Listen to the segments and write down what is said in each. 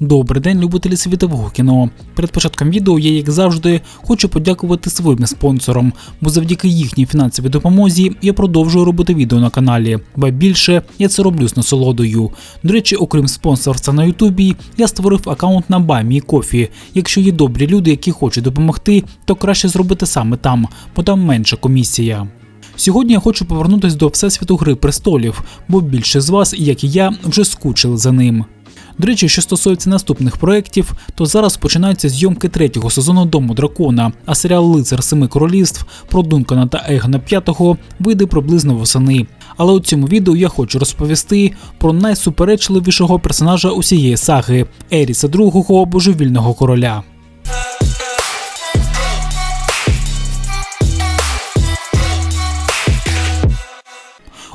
Добрий день, любителі світового кіно. Перед початком відео я, як завжди, хочу подякувати своїм спонсорам, бо завдяки їхній фінансовій допомозі я продовжую робити відео на каналі, ба більше я це роблю з насолодою. До речі, окрім спонсорства на Ютубі, я створив аккаунт на Баймі Кофі. Якщо є добрі люди, які хочуть допомогти, то краще зробити саме там, бо там менша комісія. Сьогодні я хочу повернутися до Всесвіту Гри престолів, бо більше з вас, як і я, вже скучили за ним. До речі, що стосується наступних проєктів, то зараз починаються зйомки третього сезону Дому дракона, а серіал Лицар Семи Королівств про Дункана та Егна П'ятого вийде приблизно восени. Але у цьому відео я хочу розповісти про найсуперечливішого персонажа усієї саги Еріса Другого божевільного короля.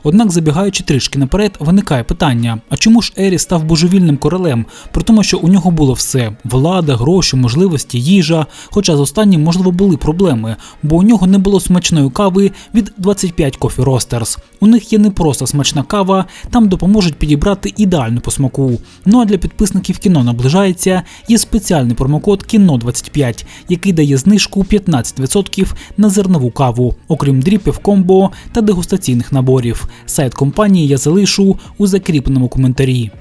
Однак, забігаючи трішки наперед, виникає питання: а чому ж Ері став божевільним королем, при тому, що у нього було все: влада, гроші, можливості, їжа. Хоча з останнім, можливо, були проблеми, бо у нього не було смачної кави від 25 Coffee Roasters. У них є не просто смачна кава, там допоможуть підібрати ідеальну по смаку. Ну а для підписників кіно наближається є спеціальний промокод кіно 25 який дає знижку 15% на зернову каву, окрім дріпів комбо та дегустаційних наборів. Сайт компанії я залишу у закріпленому коментарі.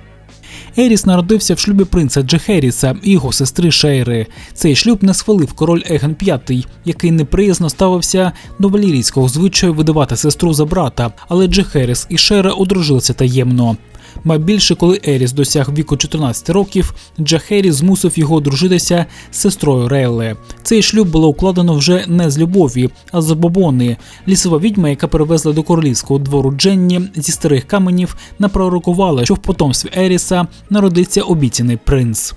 Еріс народився в шлюбі принца Джехеріса і його сестри Шейри. Цей шлюб не схвалив король Еген V, який неприязно ставився до валірійського звичаю видавати сестру за брата, але Джехеріс і Шейра одружилися таємно. Ма більше, коли Еріс досяг віку 14 років, Джахері змусив його одружитися з сестрою Рейле. Цей шлюб було укладено вже не з любові, а з забобони. Лісова відьма, яка перевезла до королівського двору Дженні зі старих каменів, напророкувала, що в потомстві Еріса народиться обіцяний принц.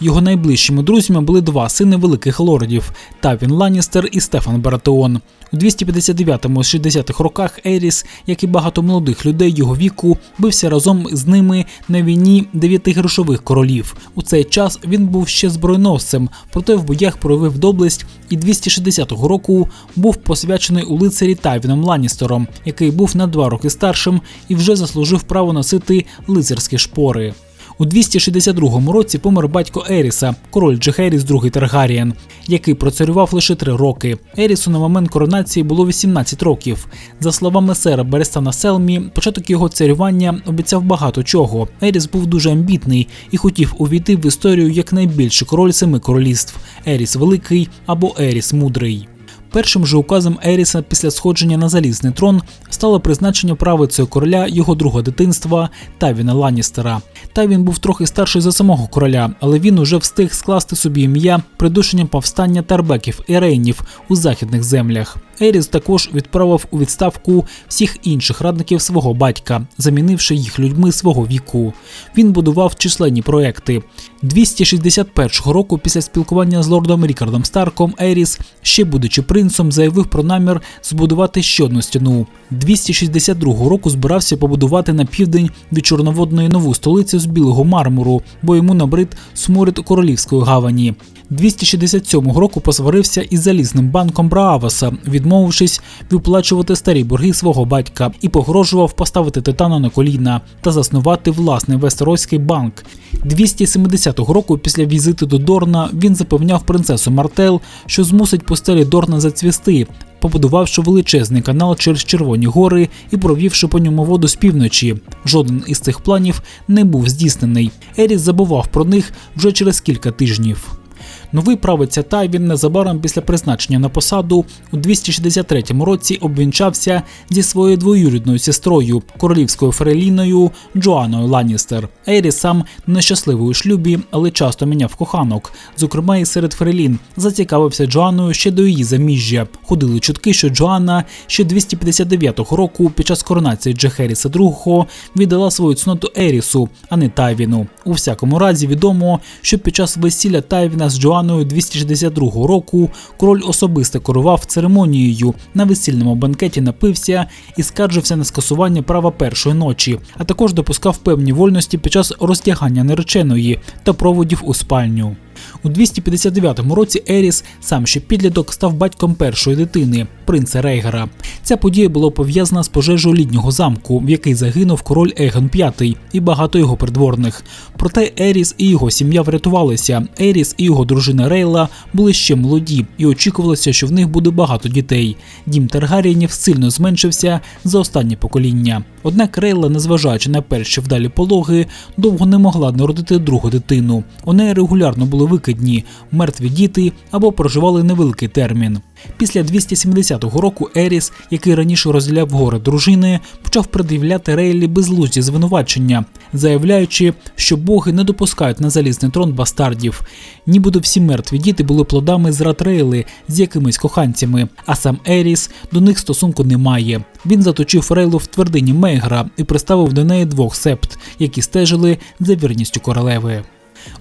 Його найближчими друзями були два сини великих лордів Тавін Ланністер і Стефан Баратеон. У 259-60-х роках Еріс, як і багато молодих людей його віку, бився разом з ними на війні дев'яти грошових королів. У цей час він був ще збройносцем, проте в боях проявив доблесть і 260-го року був посвячений у лицарі Тавіном Ланністером, який був на два роки старшим і вже заслужив право носити лицарські шпори. У 262 році помер батько Еріса, король Джехеріс II Таргарієн, який процарював лише три роки. Ерісу на момент коронації було 18 років. За словами сера Берестана Селмі, початок його царювання обіцяв багато чого. Еріс був дуже амбітний і хотів увійти в історію як найбільший король семи королівств Еріс Великий або Еріс Мудрий. Першим же указом Еріса після сходження на залізний трон стало призначення правицею короля його друга дитинства Тавіна Ланністера. Тавін був трохи старший за самого короля, але він уже встиг скласти собі ім'я придушенням повстання тарбеків і рейнів у західних землях. Еріс також відправив у відставку всіх інших радників свого батька, замінивши їх людьми свого віку. Він будував численні проекти. 261 року після спілкування з лордом Рікардом Старком Еріс, ще будучи принцем, заявив про намір збудувати ще одну стіну. 262 року збирався побудувати на південь від Чорноводної нову столицю з білого мармуру, бо йому набрид сморід королівської гавані. 267 року посварився із залізним банком Брааваса, відмовившись виплачувати старі борги свого батька і погрожував поставити титана на коліна та заснувати власний Вестероський банк. 270 року після візиту до Дорна він запевняв принцесу Мартел, що змусить пустелі Дорна зацвісти. Побудувавши величезний канал через Червоні гори і провівши по ньому воду з півночі, жоден із цих планів не був здійснений. Еріс забував про них вже через кілька тижнів. Новий правиця Тайвін незабаром після призначення на посаду у 263 році обвінчався зі своєю двоюрідною сестрою, королівською фреліною Джоаною Ланністер. Ері сам нещасливий шлюбі, але часто міняв коханок. Зокрема, і серед фрелін зацікавився Джоаною ще до її заміжжя. Ходили чутки, що Джоанна ще 259 року під час коронації Джехеріса II віддала свою цноту Ерісу, а не Тайвіну. У всякому разі відомо, що під час весілля Тайвіна з Джоаною Джоанною 262 року король особисто керував церемонією, на весільному банкеті напився і скаржився на скасування права першої ночі, а також допускав певні вольності під час роздягання нареченої та проводів у спальню. У 259 році Еріс, сам ще підліток, став батьком першої дитини, принца Рейгера. Ця подія була пов'язана з пожежею літнього замку, в який загинув король Егон V і багато його придворних. Проте Еріс і його сім'я врятувалися. Еріс і його дружина Рейла були ще молоді, і очікувалося, що в них буде багато дітей. Дім Таргарієнів сильно зменшився за останнє покоління. Однак Рейла, незважаючи на перші вдалі пологи, довго не могла народити другу дитину. У неї регулярно були викидні, мертві діти або проживали невеликий термін. Після 270 року Еріс, який раніше розділяв гори дружини, почав пред'являти Рейлі безлузді звинувачення, заявляючи, що боги не допускають на залізний трон бастардів. Нібито всі мертві діти були плодами зрад Рейли з якимись коханцями, а сам Еріс до них стосунку не має. Він заточив Рейлу в твердині Мейгра і приставив до неї двох септ, які стежили за вірністю королеви.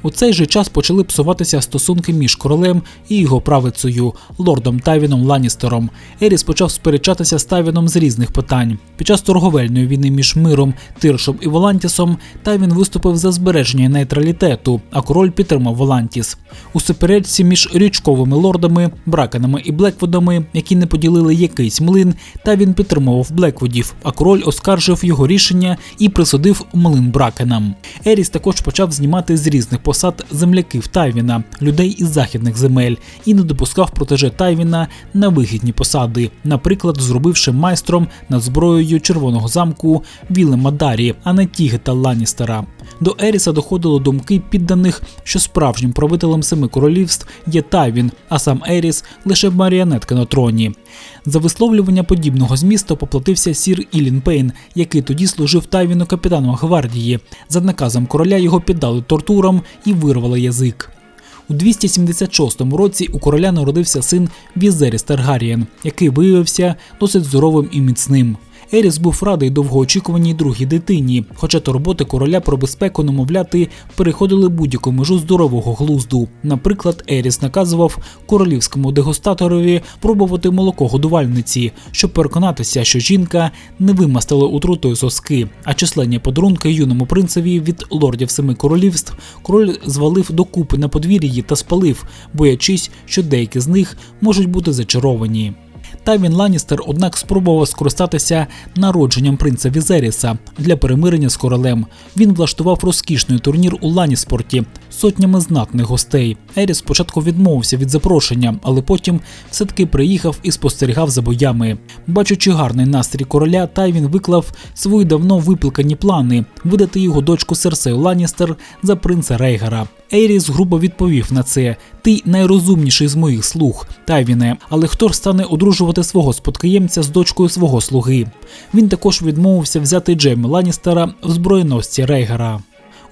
У цей же час почали псуватися стосунки між королем і його правицею, лордом Тайвіном Ланністером. Еріс почав сперечатися з Тайвіном з різних питань. Під час торговельної війни між миром, Тиршом і Волантісом Тайвін виступив за збереження нейтралітету, а король підтримав Волантіс. У суперечці між річковими лордами, бракенами і Блеквудами, які не поділили якийсь млин, Тайвін підтримував Блеквудів, а король оскаржив його рішення і присудив млин бракенам. Еріс також почав знімати з різних посад земляків Тайвіна, людей із західних земель, і не допускав протеже Тайвіна на вигідні посади, наприклад, зробивши майстром над зброєю червоного замку Вілема Дарі, а не Тігета Ланністера. До Еріса доходило думки підданих, що справжнім правителем семи королівств є Тайвін, а сам Еріс лише маріонетка на троні. За висловлювання подібного змісту поплатився сір Ілін Пейн, який тоді служив Тайвіну капітаном гвардії. За наказом короля його піддали тортурам і вирвали язик. У 276 році у короля народився син Візеріс Таргарієн, який виявився досить здоровим і міцним. Еріс був радий довгоочікуваній другій дитині, хоча турботи короля про безпеку немовляти переходили будь-яку межу здорового глузду. Наприклад, Еріс наказував королівському дегустаторові пробувати молоко годувальниці, щоб переконатися, що жінка не вимастила утрутою соски, а численні подарунки юному принцеві від лордів семи королівств король звалив докупи на подвір'ї та спалив, боячись, що деякі з них можуть бути зачаровані. Тайвін Ланністер, однак, спробував скористатися народженням принца Візеріса для перемирення з королем. Він влаштував розкішний турнір у Ланіспорті сотнями знатних гостей. Еріс спочатку відмовився від запрошення, але потім все-таки приїхав і спостерігав за боями. Бачучи гарний настрій короля, Тайвін виклав свої давно випликані плани видати його дочку Серсею Ланністер за принца Рейгара. Ейріс грубо відповів на це: Ти найрозумніший з моїх слуг, Тайвіне, але хто ж стане одружувати свого спадкоємця з дочкою свого слуги? Він також відмовився взяти Джеймі Ланністера в збройності Рейгара.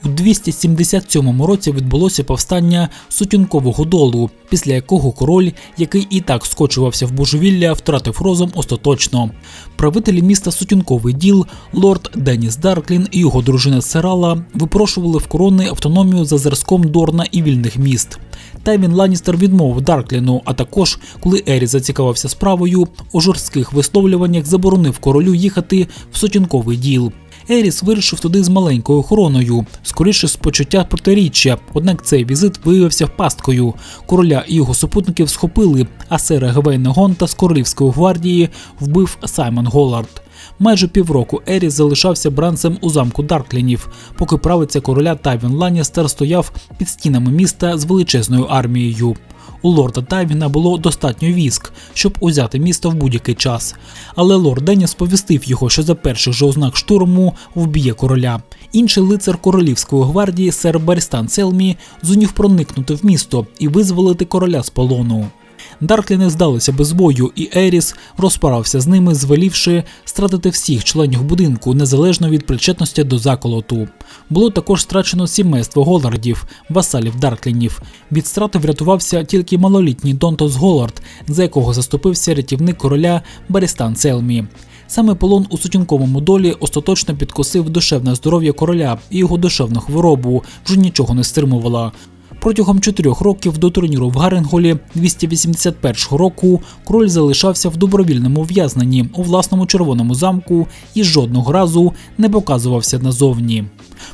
У 277 році відбулося повстання сутінкового долу, після якого король, який і так скочувався в божевілля, втратив розум остаточно. Правителі міста Сутінковий діл, лорд Деніс Дарклін і його дружина Серала випрошували в корони автономію за зразком Дорна і вільних міст. Тайвін Ланністер відмовив Даркліну, а також, коли Ері зацікавився справою, у жорстких висловлюваннях заборонив королю їхати в сутінковий діл. Еріс вирішив туди з маленькою охороною, скоріше з почуття протиріччя. Однак цей візит виявився пасткою. Короля і його супутників схопили, а сера Гвейна Гонта з королівської гвардії вбив Саймон Голлард. Майже півроку Еріс залишався бранцем у замку Дарклінів, поки правиця короля Тайвін Ланністер стояв під стінами міста з величезною армією. У лорда Тайвіна було достатньо військ, щоб узяти місто в будь-який час. Але лорд Деніс повістив його, що за перших же ознак штурму вб'є короля. Інший лицар королівської гвардії, сер Барістан Селмі, зумів проникнути в місто і визволити короля з полону. Дарклі не здалися без бою, і Еріс розпорався з ними, звелівши стратити всіх членів будинку незалежно від причетності до заколоту. Було також страчено сімейство Голардів, васалів Дарклінів. Від страти врятувався тільки малолітній Донтос Голард, за якого заступився рятівник короля Барістан Селмі. Саме полон у сутінковому долі остаточно підкосив душевне здоров'я короля і його душевну хворобу вже нічого не стримувала. Протягом чотирьох років до турніру в Гаренголі 281 року король залишався в добровільному в'язненні у власному червоному замку і жодного разу не показувався назовні.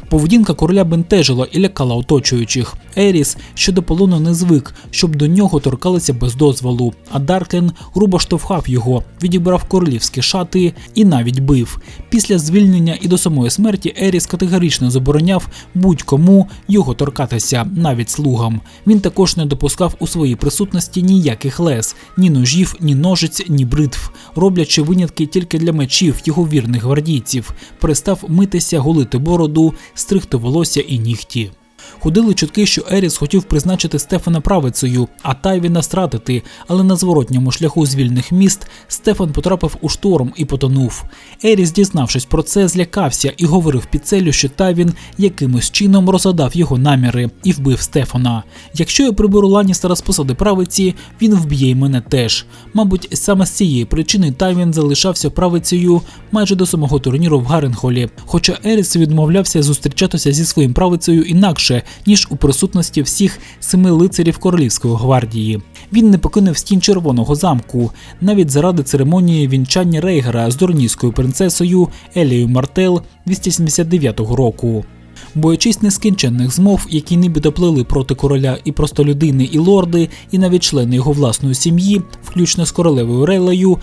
Поведінка короля бентежила і лякала оточуючих. Еріс щодо полону не звик, щоб до нього торкалися без дозволу. А Дарклен грубо штовхав його, відібрав королівські шати і навіть бив. Після звільнення і до самої смерті Еріс категорично забороняв будь-кому його торкатися, навіть слугам. Він також не допускав у своїй присутності ніяких лез, ні ножів, ні ножиць, ні бритв, роблячи винятки тільки для мечів його вірних гвардійців, перестав митися, голити бороду, стригти волосся і нігті. Ходили чутки, що Еріс хотів призначити Стефана правицею, а Тайвіна стратити, але на зворотньому шляху з вільних міст Стефан потрапив у шторм і потонув. Еріс, дізнавшись про це, злякався і говорив Піцелю, що Тайвін якимось чином розгадав його наміри і вбив Стефана. Якщо я приберу Ланністера з посади правиці, він вб'є й мене теж. Мабуть, саме з цієї причини Тайвін залишався правицею майже до самого турніру в Гаренхолі. Хоча Еріс відмовлявся зустрічатися зі своїм правицею інакше, ніж у присутності всіх семи лицарів королівської гвардії. Він не покинув стін червоного замку, навіть заради церемонії вінчання Рейгера з дурнійською принцесою Елією Мартел 279 року. Боячись нескінченних змов, які нібито плели проти короля і простолюдини, і лорди, і навіть члени його власної сім'ї, включно з королевою Релею,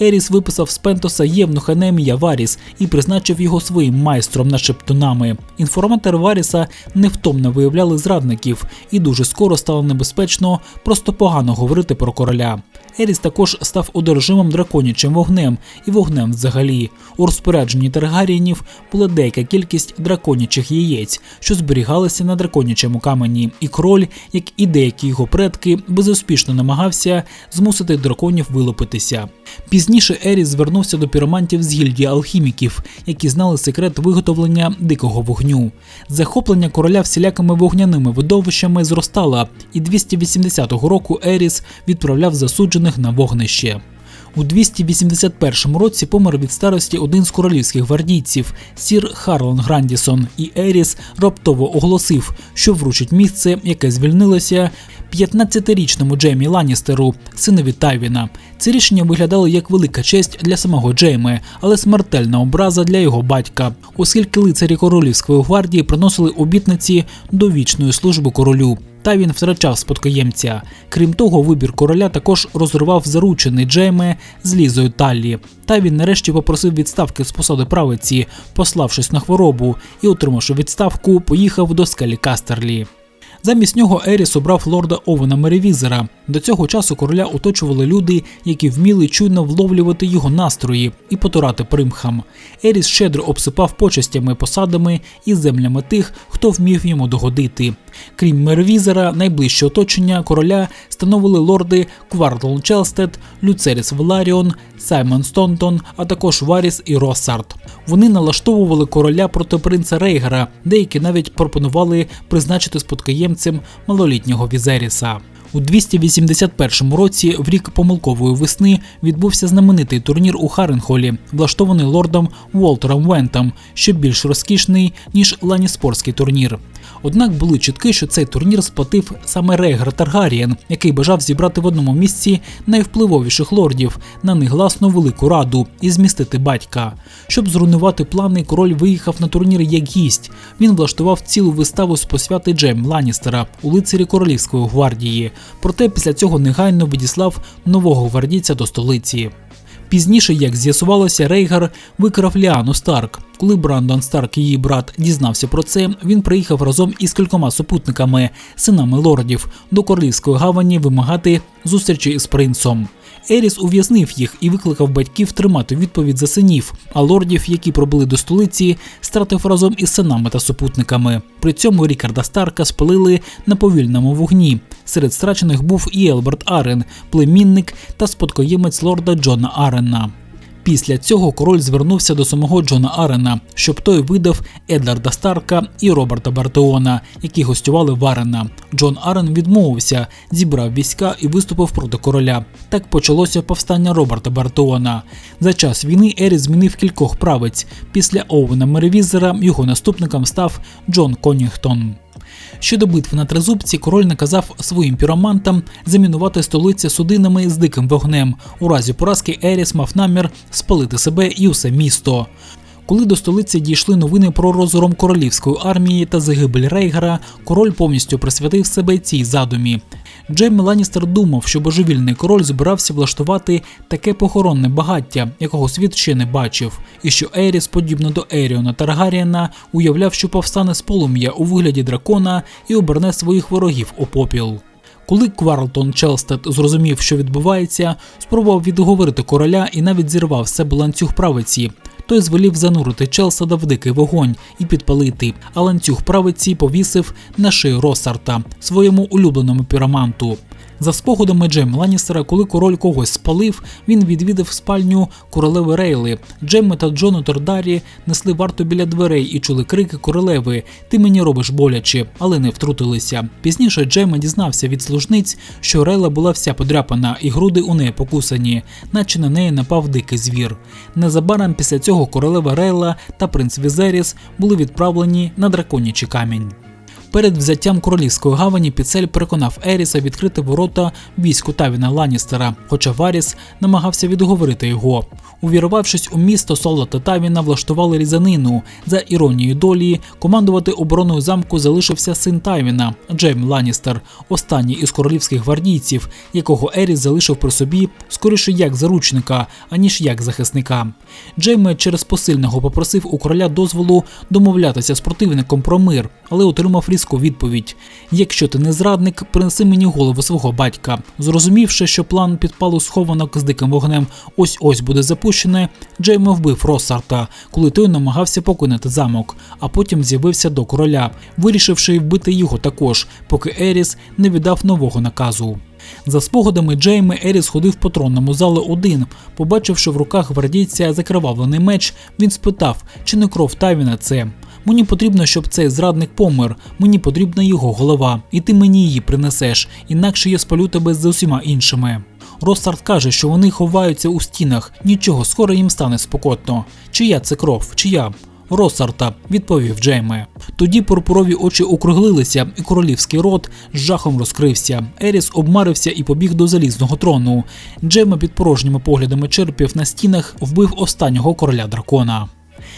Еріс виписав з Пентоса євнуха Немія Варіс і призначив його своїм майстром над шептунами. Інформатори Варіса невтомно виявляли зрадників, і дуже скоро стало небезпечно просто погано говорити про короля. Еріс також став одержимим драконячим вогнем і вогнем взагалі. У розпорядженні Таргарієнів була деяка кількість драконячих яєць, що зберігалися на драконячому камені, і король, як і деякі його предки, безуспішно намагався змусити драконів вилупитися. Пізніше Еріс звернувся до піромантів з гільдії алхіміків, які знали секрет виготовлення дикого вогню. Захоплення короля всілякими вогняними видовищами зростало, і 280 року Еріс відправляв засуджених на вогнище. У 281 році помер від старості один з королівських гвардійців Сір Харлон Грандісон, і Еріс раптово оголосив, що вручить місце, яке звільнилося 15-річному Джеймі Ланністеру, синові Тайвіна. Це рішення виглядало як велика честь для самого Джейми, але смертельна образа для його батька, оскільки лицарі королівської гвардії приносили обітниці до вічної служби королю. Та він втрачав спадкоємця. Крім того, вибір короля також розривав заручений Джейме з Лізою Таллі. Та він нарешті попросив відставки з посади правиці, пославшись на хворобу, і, отримавши відставку, поїхав до скелі Кастерлі. Замість нього Еріс обрав лорда Овена Меревізера. До цього часу короля оточували люди, які вміли чуйно вловлювати його настрої і потурати примхам. Еріс щедро обсипав почестями, посадами і землями тих, хто вмів йому догодити. Крім Мервізера, найближче оточення короля становили лорди Квартл Челстед, Люцеріс Веларіон, Саймон Стонтон, а також Варіс і Россард. Вони налаштовували короля проти принца Рейгера, деякі навіть пропонували призначити спадкоємцем малолітнього Візеріса. У 281 році, в рік помилкової весни, відбувся знаменитий турнір у Харенхолі, влаштований лордом Уолтером Вентом, що більш розкішний ніж ланіспорський турнір. Однак були чутки, що цей турнір сплатив саме Рейгер Таргарієн, який бажав зібрати в одному місці найвпливовіших лордів на негласну велику раду і змістити батька. Щоб зруйнувати плани, король виїхав на турнір як гість. Він влаштував цілу виставу з посвяти Джейм Ланністера у лицарі королівської гвардії. Проте після цього негайно відіслав нового гвардійця до столиці. Пізніше, як з'ясувалося, Рейгар викрав Ліану Старк. Коли Брандон Старк, її брат, дізнався про це, він приїхав разом із кількома супутниками, синами лордів, до королівської гавані вимагати зустрічі з принцом. Еріс ув'язнив їх і викликав батьків тримати відповідь за синів, а лордів, які пробули до столиці, стратив разом із синами та супутниками. При цьому Рікарда Старка спалили на повільному вогні. Серед страчених був і Елберт Арен, племінник та спадкоємець лорда Джона Арена. Після цього король звернувся до самого Джона Арена, щоб той видав Едларда Старка і Роберта Бартеона, які гостювали в Арена. Джон Арен відмовився, зібрав війська і виступив проти короля. Так почалося повстання Роберта Бартеона. За час війни Ері змінив кількох правиць. Після Оуена Меревізера його наступником став Джон Конінгтон. Щодо битви на тризубці, король наказав своїм піромантам замінувати столицю судинами з диким вогнем. У разі поразки Еріс мав намір спалити себе і усе місто. Коли до столиці дійшли новини про розгром королівської армії та загибель Рейгера, король повністю присвятив себе цій задумі. Джеймі Ланністер думав, що божевільний король збирався влаштувати таке похоронне багаття, якого світ ще не бачив, і що Еріс, подібно до Еріона Таргаріена, уявляв, що повстане з полум'я у вигляді дракона і оберне своїх ворогів у попіл. Коли Кварлтон Челстед зрозумів, що відбувається, спробував відговорити короля і навіть зірвав з себе ланцюг правиці. Той звелів занурити Челсада в дикий вогонь і підпалити, а ланцюг правиці повісив на шию Росарта, своєму улюбленому піраманту. За спогадами Джейм Ланністера, коли король когось спалив, він відвідав спальню королеви Рейли. Джемми та Джону Тордарі несли варту біля дверей і чули крики королеви: Ти мені робиш боляче, але не втрутилися. Пізніше Джемма дізнався від служниць, що Рейла була вся подряпана, і груди у неї покусані, наче на неї напав дикий звір. Незабаром після цього королева Рейла та принц Візеріс були відправлені на драконячий камінь. Перед взяттям королівської гавані Піцель переконав Еріса відкрити ворота війську Тавіна Ланністера, хоча Варіс намагався відговорити його. Увірвавшись у місто, солдати Тавіна влаштували різанину. За іронією долі, командувати обороною замку залишився син Тавіна Джейм Ланністер, останній із королівських гвардійців, якого Еріс залишив при собі скоріше як заручника, аніж як захисника. Джейм через посильного попросив у короля дозволу домовлятися з противником про мир, але отримав різку відповідь: якщо ти не зрадник, принеси мені голову свого батька. Зрозумівши, що план підпалу схованок з диким вогнем ось ось буде запущене, Джейме вбив Росарта, коли той намагався покинути замок, а потім з'явився до короля, вирішивши вбити його також, поки Еріс не віддав нового наказу. За спогадами Джейми Еріс ходив по тронному залу один. Побачивши в руках гвардійця закривавлений меч, він спитав, чи не кров Тавіна це. Мені потрібно, щоб цей зрадник помер. Мені потрібна його голова, і ти мені її принесеш, інакше я спалю тебе з усіма іншими. Ростарт каже, що вони ховаються у стінах. Нічого, скоро їм стане спокотно. Чия це кров? Чия? Росарта, відповів Джейме. Тоді пурпурові очі округлилися, і королівський рот з жахом розкрився. Еріс обмарився і побіг до залізного трону. Джейме під порожніми поглядами черпів на стінах вбив останнього короля дракона.